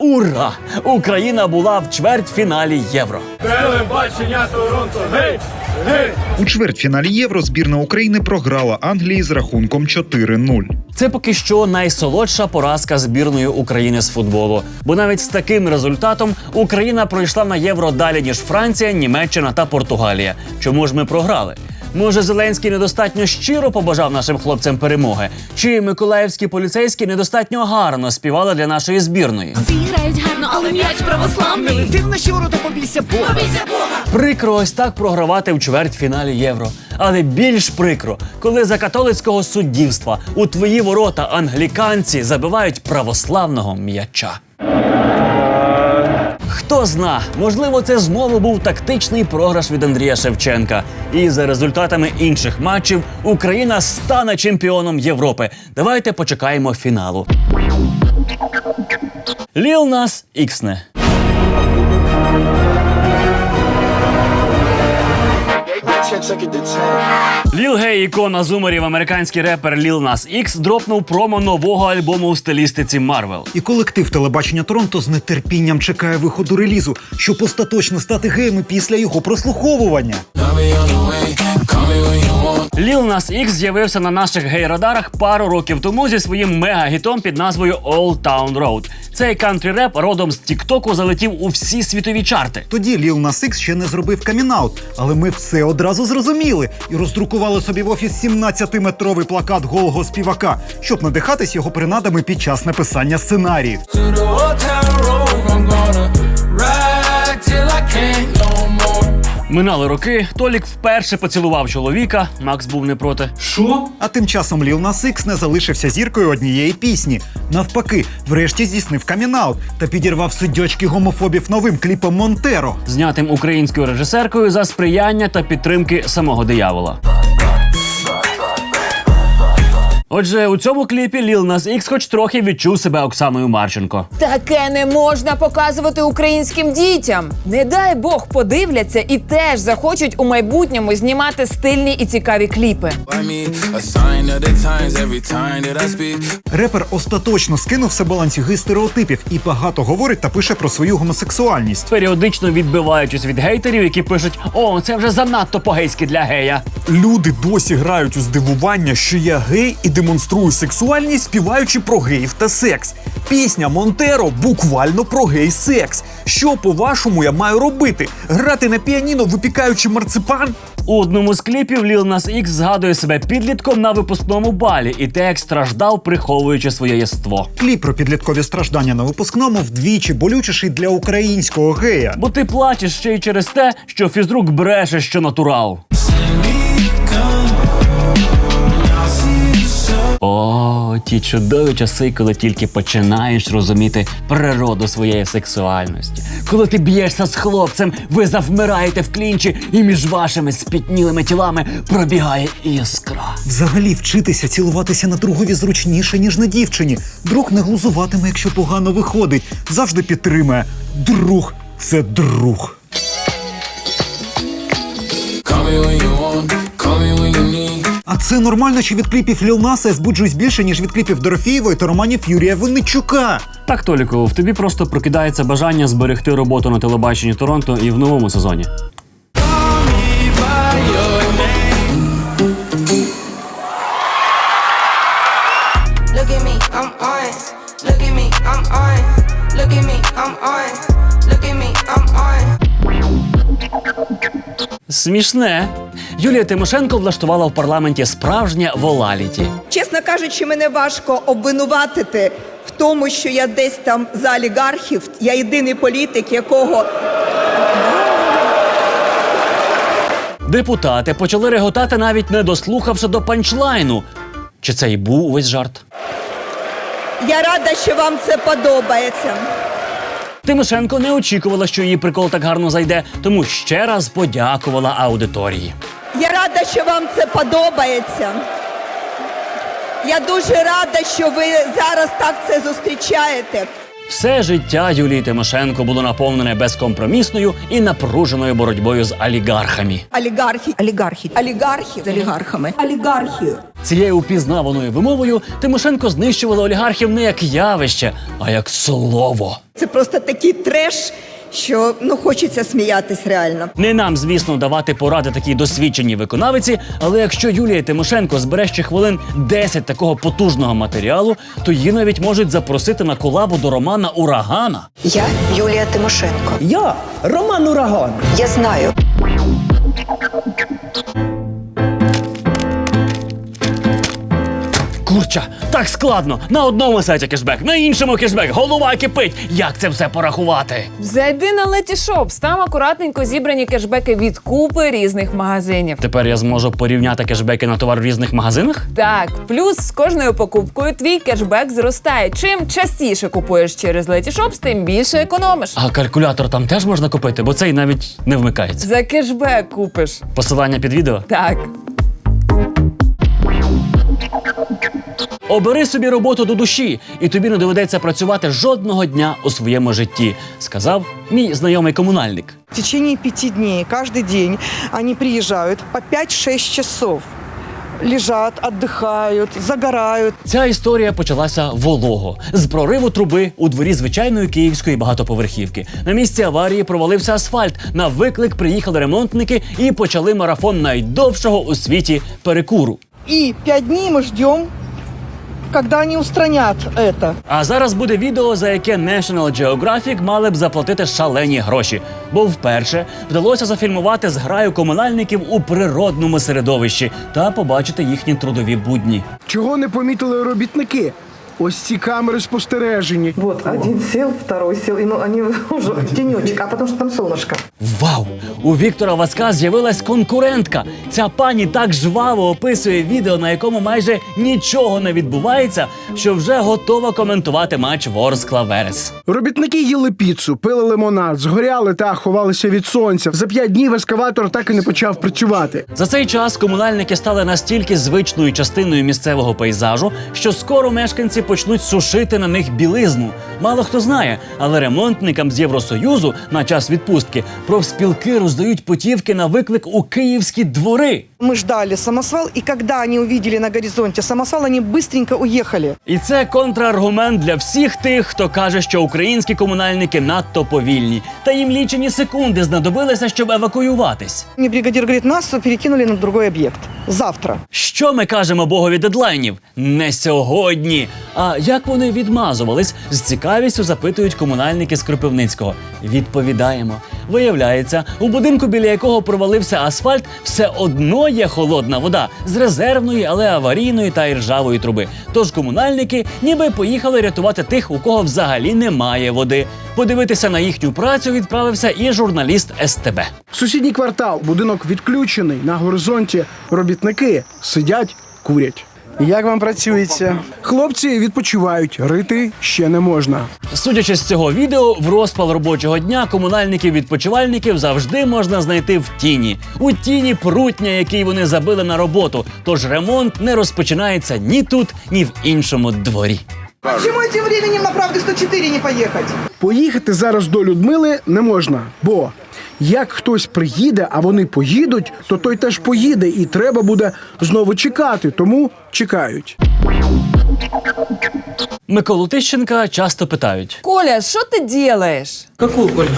Ура! Україна була в чвертьфіналі Євро. Телебачення Торонто. Гей! Гей! У чвертьфіналі Євро збірна України програла Англії з рахунком 4-0. Це поки що найсолодша поразка збірної України з футболу. Бо навіть з таким результатом Україна пройшла на євро далі ніж Франція, Німеччина та Португалія. Чому ж ми програли? Може, Зеленський недостатньо щиро побажав нашим хлопцям перемоги? Чи миколаївські поліцейські недостатньо гарно співали для нашої збірної? Всі грають гарно, але м'яч православний. В наші ворота побійся Бога. Побійся Бога! Прикро ось так програвати в чвертьфіналі євро. Але більш прикро, коли за католицького суддівства у твої ворота англіканці забивають православного м'яча. Хто зна, можливо, це знову був тактичний програш від Андрія Шевченка. І за результатами інших матчів Україна стане чемпіоном Європи. Давайте почекаємо фіналу. Ліл нас іксне. Ліл Гей, ікона зумерів, американський репер Ліл Нас Ікс дропнув промо нового альбому в стилістиці Марвел. І колектив телебачення Торонто з нетерпінням чекає виходу релізу, щоб остаточно стати геями після його прослуховування. Ліл Нас Ікс з'явився на наших гей-радарах пару років тому зі своїм мега-гітом під назвою Old Town Road. Цей кантрі реп родом з Тіктоку залетів у всі світові чарти. Тоді Ліл Нас Ікс ще не зробив камінаут, але ми все одразу зрозуміли і роздрукували собі в офіс 17-метровий плакат голого співака, щоб надихатись його принадами під час написання сценаріїв. Минали роки. Толік вперше поцілував чоловіка. Макс був не проти. А тим часом Ліл Нас Ікс не залишився зіркою однієї пісні. Навпаки, врешті здійснив камінаут та підірвав судьочки гомофобів новим кліпом Монтеро. знятим українською режисеркою за сприяння та підтримки самого диявола. Отже, у цьому кліпі Ліл Нас Ікс хоч трохи відчув себе Оксаною Марченко. Таке не можна показувати українським дітям. Не дай Бог подивляться і теж захочуть у майбутньому знімати стильні і цікаві кліпи. Репер остаточно скинув себе ланцюги стереотипів і багато говорить та пише про свою гомосексуальність. Періодично відбиваючись від гейтерів, які пишуть: О, це вже занадто по-гейськи для гея. Люди досі грають у здивування, що я гей і демонструю сексуальність, співаючи про геїв та секс. Пісня Монтеро буквально про гей-секс. Що, по-вашому, я маю робити? Грати на піаніно, випікаючи марципан? У одному з кліпів Ліл Нас Ікс згадує себе підлітком на випускному балі і те, як страждав, приховуючи своє єство. Кліп про підліткові страждання на випускному вдвічі болючіший для українського гея. Бо ти плачеш ще й через те, що фізрук бреше, що натурал. О, ті чудові часи, коли тільки починаєш розуміти природу своєї сексуальності. Коли ти б'єшся з хлопцем, ви завмираєте в клінчі, і між вашими спітнілими тілами пробігає іскра. Взагалі вчитися цілуватися на другові зручніше, ніж на дівчині. Друг не глузуватиме, якщо погано виходить. Завжди підтримує. Друг це друг. Call me when you want, call me when you need. А це нормально, що від кліпів Ліл Наса я збуджуюсь більше, ніж від кліпів Дорофєєвої та романів Юрія Винничука. Так, Толіку, в тобі просто прокидається бажання зберегти роботу на телебаченні Торонто і в новому сезоні. Смішне. Юлія Тимошенко влаштувала в парламенті справжнє волаліті. Чесно кажучи, мене важко обвинуватити в тому, що я десь там за олігархів. Я єдиний політик, якого Депутати почали реготати навіть не дослухавши до панчлайну. Чи це і був увесь жарт? я рада, що вам це подобається. Тимошенко не очікувала, що її прикол так гарно зайде, тому ще раз подякувала аудиторії. Я рада, що вам це подобається. Я дуже рада, що ви зараз так це зустрічаєте. Все життя Юлії Тимошенко було наповнене безкомпромісною і напруженою боротьбою з олігархами. Олігархи, олігархи, олігархи з олігархами, олігархію. Цією упізнаваною вимовою Тимошенко знищувала олігархів не як явище, а як слово. Це просто такий треш, що ну хочеться сміятись реально. Не нам, звісно, давати поради такій досвідченій виконавиці, але якщо Юлія Тимошенко збере ще хвилин 10 такого потужного матеріалу, то її навіть можуть запросити на колабу до романа Урагана. Я Юлія Тимошенко. Я Роман Ураган. Я знаю. Курча, так складно. На одному сайті кешбек, на іншому кешбек. Голова кипить. Як це все порахувати? Зайди на Letyshops, там акуратненько зібрані кешбеки від купи різних магазинів. Тепер я зможу порівняти кешбеки на товар в різних магазинах? Так, плюс з кожною покупкою твій кешбек зростає. Чим частіше купуєш через Letyshops, тим більше економиш. А калькулятор там теж можна купити, бо цей навіть не вмикається. За кешбек купиш. Посилання під відео. Так. Обери собі роботу до душі, і тобі не доведеться працювати жодного дня у своєму житті, сказав мій знайомий комунальник. В течение пяти дней, каждый день, они приезжают по 5-6 часов. Лежат, отдыхают, загорают. Ця історія почалася волого з прориву труби у дворі звичайної київської багатоповерхівки. На місці аварії провалився асфальт. На виклик приїхали ремонтники і почали марафон найдовшого у світі перекуру. И пять дней мы ждем, когда они устранят это. А зараз буде відео, за яке National Geographic мали б заплатити шалені гроші, бо вперше вдалося зафільмувати зграю комунальників у природному середовищі та побачити їхні трудові будні. Чого не помітили робітники? Ось ці камери спостереження. Вот, один сел, второй сел, и ну, они уже в тенечек, а потому что там солнышко. Вау! У Віктора Васка з'явилась конкурентка. Ця пані так жваво описує відео, на якому майже нічого не відбувається, що вже готова коментувати матч Ворскла Верес. Робітники їли піцу, пили лимонад, згоряли та ховалися від сонця. За п'ять днів ескаватор так і не почав працювати. За цей час комунальники стали настільки звичною частиною місцевого пейзажу, що скоро мешканці почнуть сушити на них білизну. Мало хто знає, але ремонтникам з Євросоюзу на час відпустки профспілки роздають путівки на виклик у київські двори. Мы ждали самосвал, и когда они увидели на горизонте самосвал, они быстренько уехали. І це контраргумент для всіх тих, хто каже, що українські комунальники надто повільні, та їм лічені секунди знадобилися, щоб евакуюватись. Мне бригадир говорит, нас перекинули на другой объект. Завтра. Що ми кажемо богові дедлайнів? Не сьогодні. А як вони відмазувались? З цікавістю запитують комунальники з Кропивницького. Відповідаємо. Виявляється, у будинку, біля якого провалився асфальт, все одно є холодна вода з резервної, але аварійної та іржавої труби. Тож комунальники ніби поїхали рятувати тих, у кого взагалі немає води. Подивитися на їхню працю відправився і журналіст СТБ. Сусідній квартал, будинок відключений. На горизонті робітники сидять, курять. Як вам працюється? Хлопці відпочивають, рити ще не можна. Судячи з цього відео, в розпал робочого дня комунальників-відпочивальників завжди можна знайти в тіні. У тіні прутня, який вони забили на роботу. Тож ремонт не розпочинається ні тут, ні в іншому дворі. Почему этим временем на правды 104 не поехать? Поїхати зараз до Людмили не можна, бо як хтось приїде, а вони поїдуть, то той теж поїде, і треба буде знову чекати. Тому чекають. Миколу Тищенка часто питають: Коля, що ти делаєш? Какую, Коля?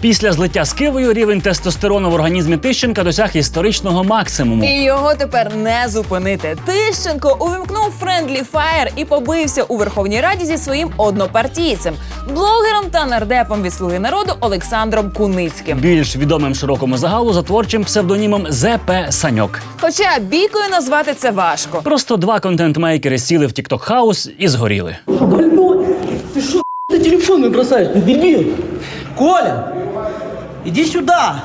після злиття з Кивою рівень тестостерону в організмі Тищенка досяг історичного максимуму. І його тепер не зупинити. Тищенко увімкнув Friendly Fire і побився у Верховній Раді зі своїм однопартійцем, блогером та нардепом від слуги народу Олександром Куницьким. Більш відомим широкому загалу за творчим псевдонімом ЗП Саньок. Хоча бійкою назвати це важко. Просто два контент-мейкери сіли в TikTok хаус і згоріли. Больной! Ты что, ты телефон мне бросаешь? Ты дебил! Коля! Иди сюда!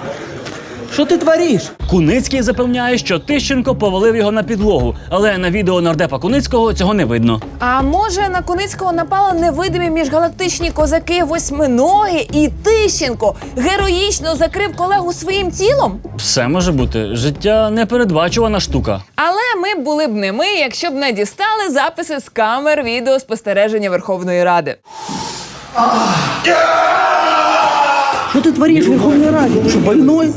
Що ти твориш? Куницький запевняє, що Тищенко повалив його на підлогу, але на відео нардепа Куницького цього не видно. А може на Куницького напали невидимі міжгалактичні козаки восьминоги і Тищенко героїчно закрив колегу своїм тілом? Все може бути. Життя непередбачувана штука. Але ми були б не ми, якщо б не дістали записи з камер відеоспостереження Верховної Ради. Що ти твориш в Верховній Раді? Що, больной?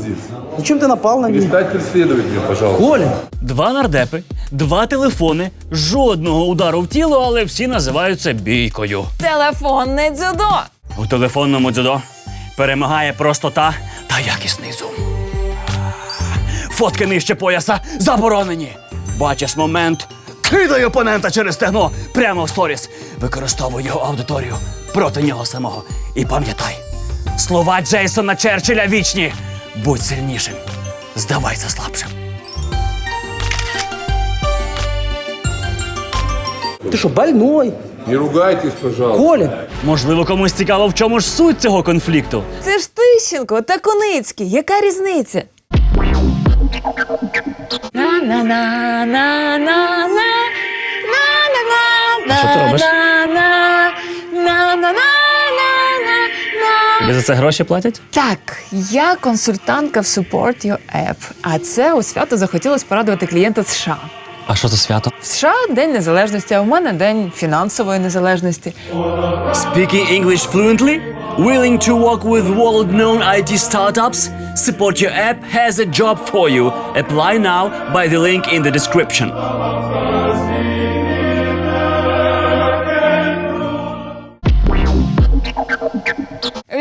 Зачем ти напав на мене? преследовать меня, пожалуйста. Коля, Два нардепи, два телефони, жодного удару в тіло, але всі називаються бійкою. Телефонне дзюдо. У телефонному дзюдо перемагає простота та якісний зум. Фотки нижче пояса заборонені. Бачиш момент. Кидай опонента через стегно прямо в сторіс. Використовуй його аудиторію проти нього самого. І пам'ятай, слова Джейсона Черчилля вічні. Будь сильнішим. Здавайся слабшим. ти що, больной? Не ругайтесь, пожалуйста. Коля, Можливо, комусь цікаво, в чому ж суть цього конфлікту. Це ж Тищенко та Куницький. Яка різниця? Що ти робиш? Тобі за це гроші платять? Так, я консультантка в Support Your App, а це у свято захотілося порадувати клієнта з США. А що за свято? В США День Незалежності, а у мене День фінансової незалежності. Speaking English fluently? Willing to work with world-known IT startups? Support Your App has a job for you. Apply now by the link in the description.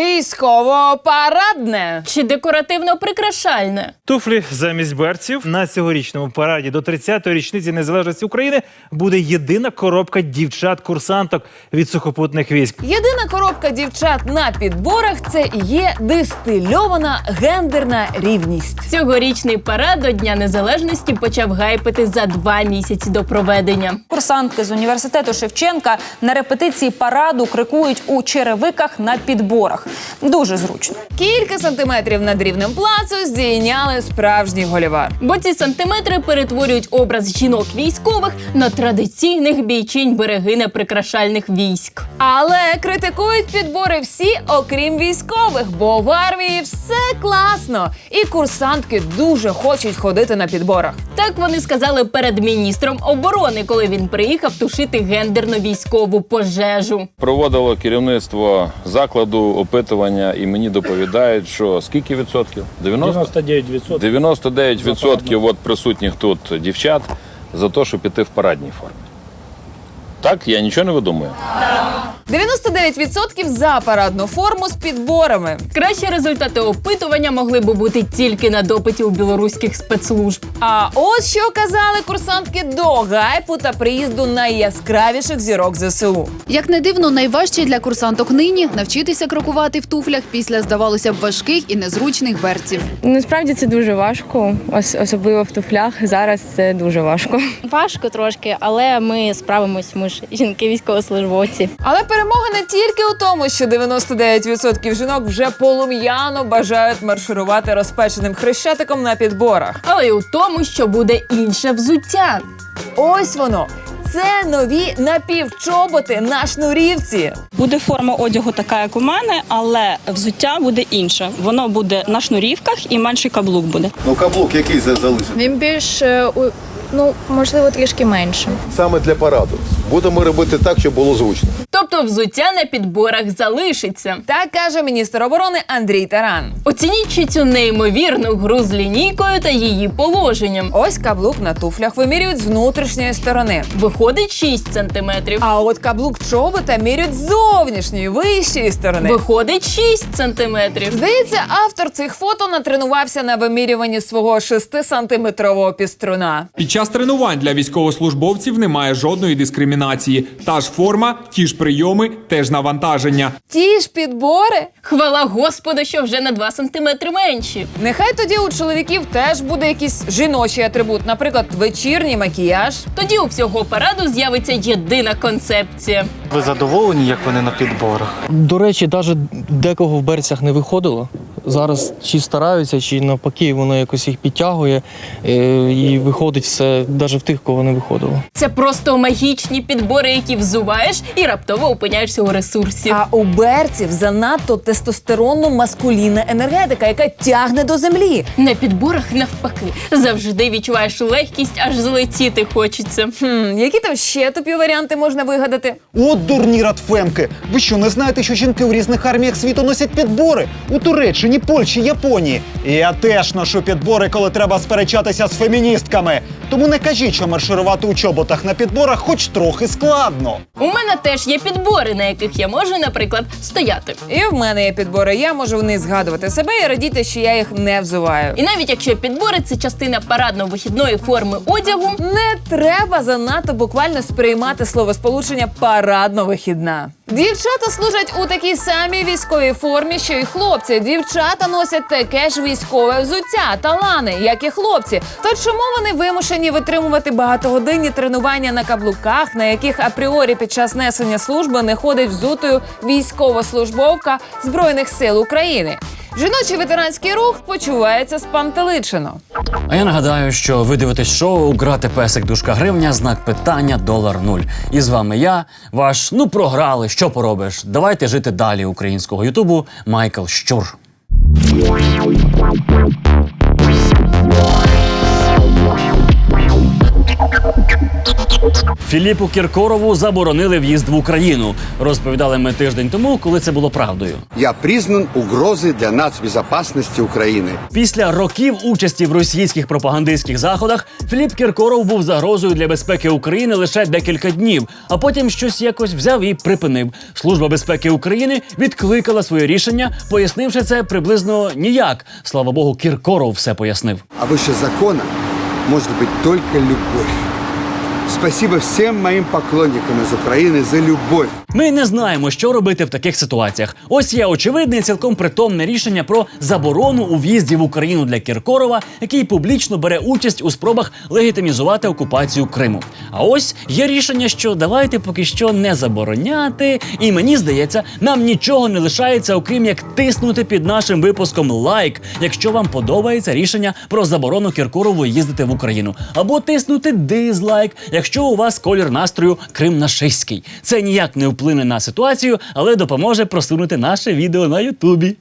Військово-парадне. Чи декоративно-прикрашальне? Туфлі замість берців на цьогорічному параді до 30-ї річниці незалежності України буде єдина коробка дівчат-курсанток від сухопутних військ. Єдина коробка дівчат на підборах це і є дистильована гендерна рівність. Цьогорічний парад до Дня Незалежності почав гайпити за два місяці до проведення. Курсантки з університету Шевченка на репетиції параду крикують у черевиках на підборах. Дуже зручно. Кілька сантиметрів над рівнем плацу здійняли справжній голівар. Бо ці сантиметри перетворюють образ жінок військових на традиційних бійчинь берегиня прикрашальних військ. Але критикують підбори всі, окрім військових, бо в армії все класно. І курсантки дуже хочуть ходити на підборах. Так вони сказали перед міністром оборони, коли він приїхав тушити гендерно-військову пожежу. Проводило керівництво закладу опитування, і мені доповідають, що скільки відсотків? 90? 99%. 99% от присутніх тут дівчат за те, щоб піти в парадній формі. Так, я нічого не видумую. 99% за парадну форму з підборами. Кращі результати опитування могли би бути тільки на допиті у білоруських спецслужб. А от що казали курсантки до гайпу та приїзду найяскравіших зірок ЗСУ. Як не дивно, найважче для курсанток нині навчитися крокувати в туфлях після, здавалося б, важких і незручних берців. Насправді це дуже важко, ос- особливо в туфлях. Зараз це дуже важко. Важко трошки, але ми справимось. Ми ж жінки військовослужбовці. Але перемога не тільки у тому, що 99% жінок вже полум'яно бажають марширувати розпеченим хрещатиком на підборах. Але й у тому, що буде інше взуття. Ось воно. Це нові напівчоботи на шнурівці. Буде форма одягу така, як у мене, але взуття буде інше. Воно буде на шнурівках і менший каблук буде. Ну каблук який за- залишив? Він більш е, у- ну можливо трішки меншим. Саме для параду. Будемо робити так, щоб було зручно. Тобто взуття на підборах залишиться. Так каже міністр оборони Андрій Таран. Оцініть цю неймовірну гру з лінійкою та її положенням. Ось каблук на туфлях вимірюють з внутрішньої сторони. Виходить 6 сантиметрів. А от каблук чобота міряють з зовнішньої вищої сторони. Виходить 6 сантиметрів. Здається, автор цих фото натренувався на вимірюванні свого 6-сантиметрового піструна. Під час тренувань для військовослужбовців немає жодної дискримінації. Та ж форма, ті ж прийоми, теж навантаження. Ті ж підбори. Хвала Господу, що вже на 2 сантиметри менші. Нехай тоді у чоловіків теж буде якийсь жіночий атрибут, наприклад, вечірній макіяж. Тоді у всього параду з'явиться єдина концепція. Ви задоволені, як вони на підборах? До речі, навіть декого в берцях не виходило. Зараз чи стараються, чи навпаки, воно якось їх підтягує е, і виходить все навіть в тих, кого не виходило. Це просто магічні підбори, які взуваєш, і раптово опиняєшся у ресурсі. А у берців занадто тестостеронно маскулінна енергетика, яка тягне до землі. На підборах навпаки завжди відчуваєш легкість, аж злетіти хочеться. Хм, які там ще тупі варіанти можна вигадати? От дурні радфемки. Ви що, не знаєте, що жінки у різних арміях світу носять підбори? У Туреччині, Польщі, Японії. І я теж ношу підбори, коли треба сперечатися з феміністками. Тому не кажіть, що марширувати у чоботах на підборах хоч трохи складно. У мене теж є підбори, на яких я можу, наприклад, стояти. І в мене є підбори. Я можу в них згадувати себе і радіти, що я їх не взуваю. І навіть якщо підбори це частина парадно-вихідної форми одягу, Не треба занадто буквально сприймати словосполучення парадно-вихідна. Дівчата служать у такій самій військовій формі, що й хлопці. Дівчата носять таке ж військове взуття, талани, як і хлопці. То чому вони вимушені витримувати багатогодинні тренування на каблуках, на яких апріорі під час несення служби не ходить взутою військовослужбовка Збройних сил України? Жіночий ветеранський рух почувається спантеличено. А я нагадаю, що ви дивитесь шоу Грати песик дужка гривня, знак питання долар нуль. І з вами я, ваш ну програли, що поробиш. Давайте жити далі українського Ютубу. Майкл Щур. Філіпу Кіркорову заборонили в'їзд в Україну. Розповідали ми тиждень тому, коли це було правдою. Я признан угрозой для нацбезопасности Украины. Після років участі в російських пропагандистських заходах Філіп Кіркоров був загрозою для безпеки України лише декілька днів, а потім щось якось взяв і припинив. Служба безпеки України відкликала своє рішення, пояснивши це приблизно ніяк. Слава Богу, Кіркоров все пояснив. А выше закона может быть только любовь. Спасибо всем моим поклонникам из Украины за любовь. Ми не знаємо, що робити в таких ситуаціях. Ось є очевидне цілком притомне рішення про заборону у в'їзді в Україну для Кіркорова, який публічно бере участь у спробах легітимізувати окупацію Криму. А ось є рішення, що давайте поки що не забороняти. І мені здається, нам нічого не лишається, окрім як тиснути під нашим випуском лайк, якщо вам подобається рішення про заборону Кіркорову їздити в Україну, або тиснути дизлайк, якщо у вас колір настрою Крим нашиський. Це ніяк не вплине на ситуацію, але допоможе просунути наше відео на Ютубі.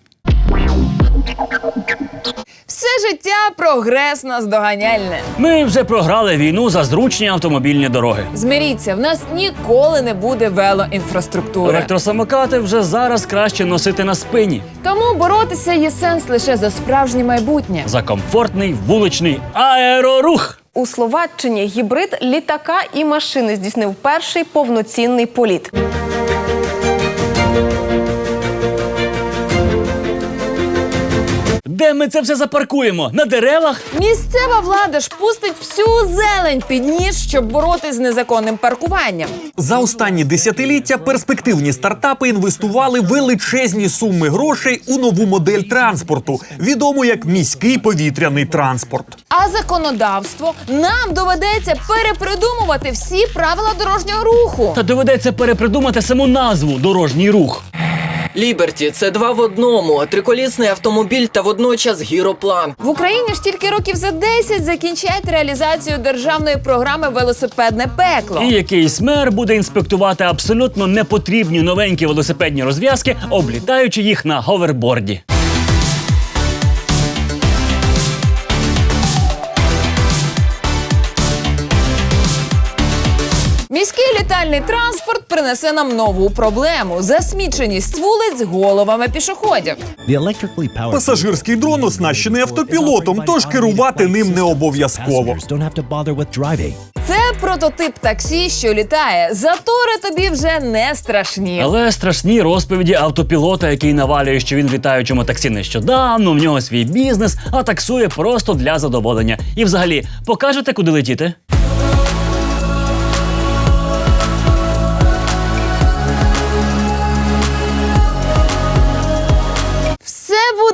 Все життя прогрес наздоганяльне. Ми вже програли війну за зручні автомобільні дороги. Зміріться, в нас ніколи не буде велоінфраструктури. Електросамокати вже зараз краще носити на спині Тому боротися є сенс лише за справжнє майбутнє. за комфортний вуличний аерорух. У Словаччині гібрид літака і машини здійснив перший повноцінний політ. Де ми це все запаркуємо? На деревах? Місцева влада ж пустить всю зелень під ніж, щоб боротись з незаконним паркуванням. За останні десятиліття перспективні стартапи інвестували величезні суми грошей у нову модель транспорту, відому як міський повітряний транспорт. А законодавство нам доведеться перепридумувати всі правила дорожнього руху. Та доведеться перепридумати саму назву дорожній рух. Ліберті це два в одному: триколісний автомобіль та водночас гіроплан. В Україні ж тільки років за 10 закінчать реалізацію державної програми Велосипедне пекло. І якийсь мер буде інспектувати абсолютно непотрібні новенькі велосипедні розв'язки, облітаючи їх на говерборді. Міський літальний транспорт принесе нам нову проблему: засміченість вулиць головами пішоходів. Пасажирський дрон оснащений автопілотом, тож керувати ним не обов'язково. Це прототип таксі, що літає. Затори тобі вже не страшні. Але страшні розповіді автопілота, який навалює, що він в літаючому таксі нещодавно, в нього свій бізнес, а таксує просто для задоволення. І взагалі, покажете, куди летіти?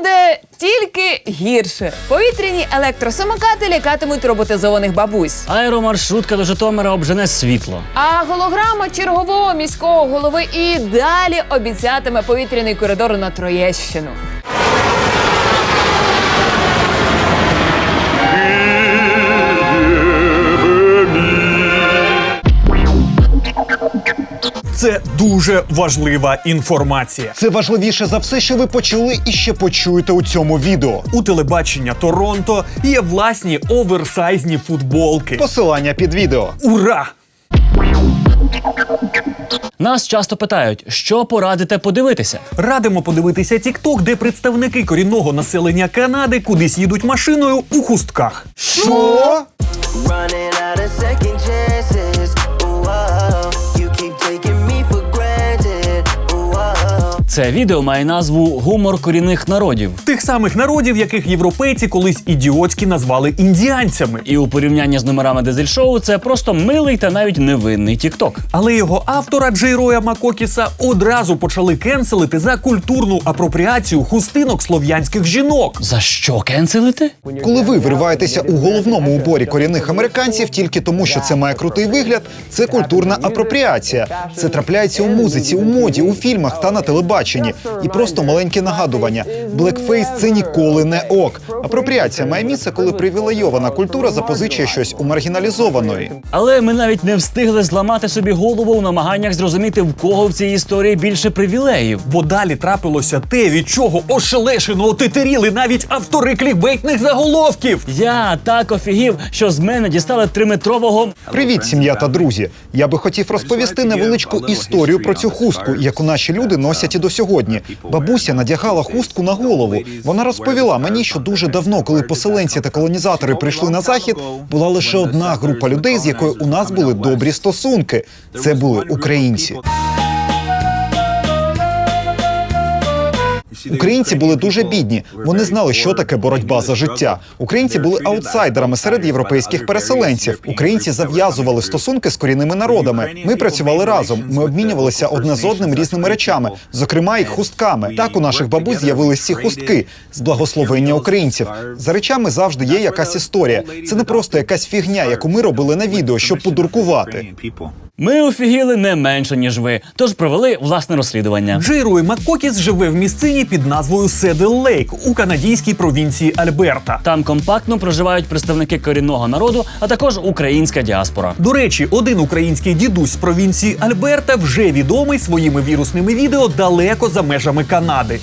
Буде тільки гірше. Повітряні електросамокати лякатимуть роботизованих бабусь. Аеромаршрутка до Житомира обжене світло. А голограма чергового міського голови і далі обіцятиме повітряний коридор на Троєщину. Це дуже важлива інформація. Це важливіше за все, що ви почули і ще почуєте у цьому відео. У телебачення Торонто є власні оверсайзні футболки. Посилання під відео. Ура! Нас часто питають, що порадите подивитися. Радимо подивитися TikTok, де представники корінного населення Канади кудись їдуть машиною у хустках. Що? Running out of second chances. Це відео має назву Гумор корінних народів. Тих самих народів, яких європейці колись ідіотськи назвали індіанцями. І у порівнянні з номерами дизель-шоу це просто милий та навіть невинний тікток. Але його автора Джейроя Макокіса одразу почали кенселити за культурну апропріацію хустинок слов'янських жінок. За що кенселити? Коли ви вириваєтеся у головному уборі корінних американців тільки тому, що це має крутий вигляд, це культурна апропріація. Це трапляється у музиці, у моді, у фільмах та на телебаченні. І просто маленьке нагадування: блекфейс це ніколи не ок. Апропріація має місце, коли привілейована культура запозичує щось у маргіналізованої. Але ми навіть не встигли зламати собі голову у намаганнях зрозуміти, в кого в цій історії більше привілеїв. Бо далі трапилося те, від чого ошелешено отетеріли навіть автори клікбейтних заголовків. Я так офігів, що з мене дістали триметрового. Привіт, сім'я та друзі. Я би хотів розповісти невеличку історію про цю хустку, яку наші люди носять і до сьогодні. Бабуся надягала хустку на голову. Вона розповіла мені, що дуже давно, коли поселенці та колонізатори прийшли на захід, була лише одна група людей, з якою у нас були добрі стосунки. Це були українці. Українці були дуже бідні. Вони знали, що таке боротьба за життя. Українці були аутсайдерами серед європейських переселенців. Українці зав'язували стосунки з корінними народами. Ми працювали разом. Ми обмінювалися одне з одним різними речами, зокрема і хустками. Так у наших бабусь з'явились ці хустки з благословення українців. За речами завжди є якась історія. Це не просто якась фігня, яку ми робили на відео, щоб подуркувати. Ми офігіли не менше, ніж ви, тож провели власне розслідування. Джейрой Маккокіс живе в місцині під назвою Седел Лейк у канадійській провінції Альберта. Там компактно проживають представники корінного народу, а також українська діаспора. До речі, один український дідусь з провінції Альберта вже відомий своїми вірусними відео далеко за межами Канади.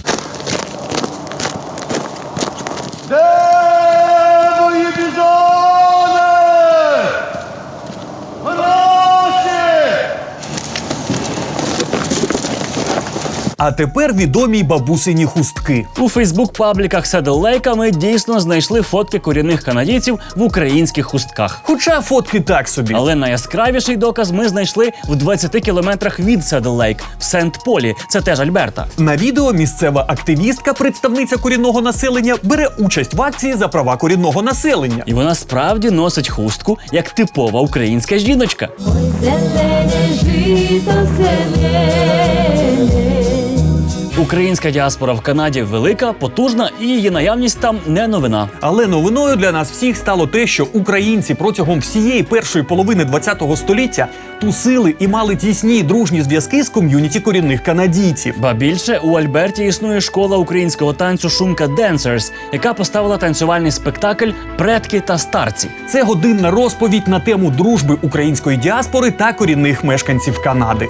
А тепер відомі й бабусині хустки. У Фейсбук-пабліках Седл Лейка ми дійсно знайшли фотки корінних канадійців в українських хустках. Хоча фотки так собі. Але найяскравіший доказ ми знайшли в 20 кілометрах від Седл Лейк в Сент-Полі. Це теж Альберта. На відео місцева активістка, представниця корінного населення, бере участь в акції за права корінного населення. І вона справді носить хустку як типова українська жіночка. Зелене жито зелене. Українська діаспора в Канаді велика, потужна, і її наявність там не новина. Але новиною для нас всіх стало те, що українці протягом всієї першої половини ХХ століття тусили і мали тісні дружні зв'язки з ком'юніті корінних канадійців. Ба більше у Альберті існує школа українського танцю Шумка Денсерс, яка поставила танцювальний спектакль Предки та старці. Це годинна розповідь на тему дружби української діаспори та корінних мешканців Канади.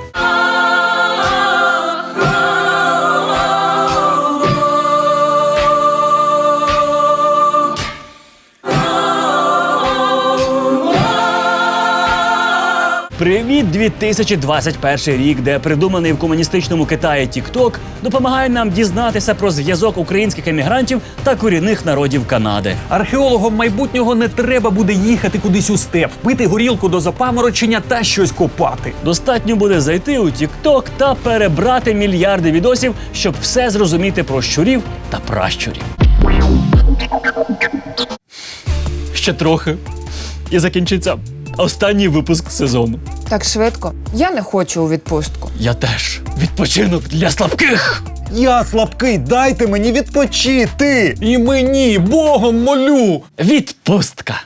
Привіт, 2021 рік, де придуманий в комуністичному Китаї TikTok допомагає нам дізнатися про зв'язок українських емігрантів та корінних народів Канади. Археологам майбутнього не треба буде їхати кудись у степ, пити горілку до запаморочення та щось копати. Достатньо буде зайти у TikTok та перебрати мільярди відосів, щоб все зрозуміти про щурів та пращурів. Ще трохи. І закінчиться останній випуск сезону. Так швидко. Я не хочу у відпустку. Я теж відпочинок для слабких. Я слабкий, дайте мені відпочити. І мені Богом молю. Відпустка.